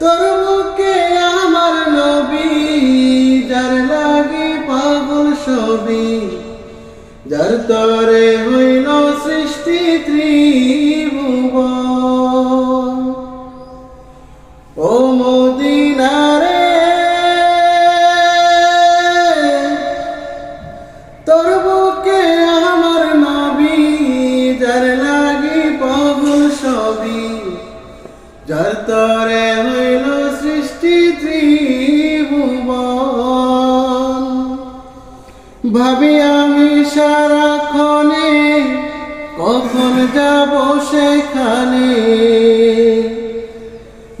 তোর বুকে আমার নবী, যার লাগে পাগল ছবি, যার তরে হইল সৃষ্টি ত্রিভুবন। ও মদিনারে, তোর বুকে আমার নবী, যার লাগি পাগল ছবি, যার তরে ত্রিভুবন। ভাবি আমি সারাক্ষণে কখন যাব সেখানে।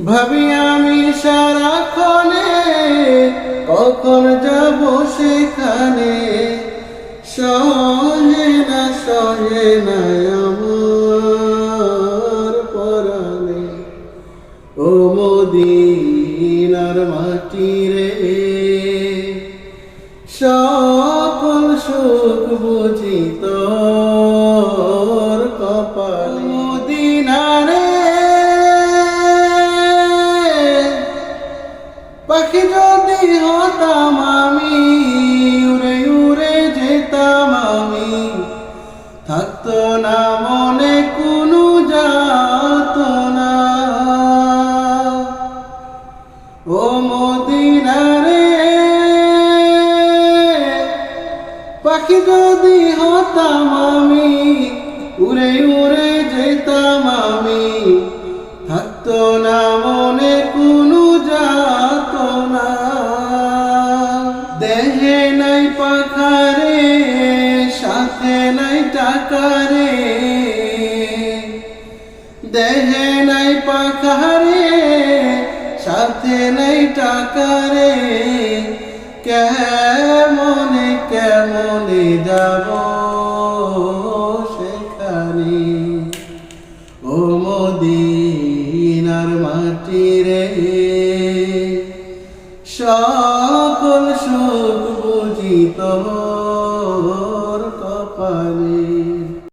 ভাবি আমি সারাক্ষণে কখন যাব সেখানে। সহে না সহে না আমার পরাণে ও মদিনার মাটি রে সকল সুখ বুঝি তোর কপাল। মদিনারে। পাখি যদি হতাম পাখি যদি হতাম আমি, উড়ে উড়ে যেতাম আমি। থাকতো না মনে, কোনো যাত না। দেহে নাই পাখারে, সাথে নাই টাকারে। দেহে নাই পাখারে, সাথে নাই টাকারে। কেমনে কেমনে যাব সেখানে? ও মদিনার মাটি রে সকল সুখ বুঝিত।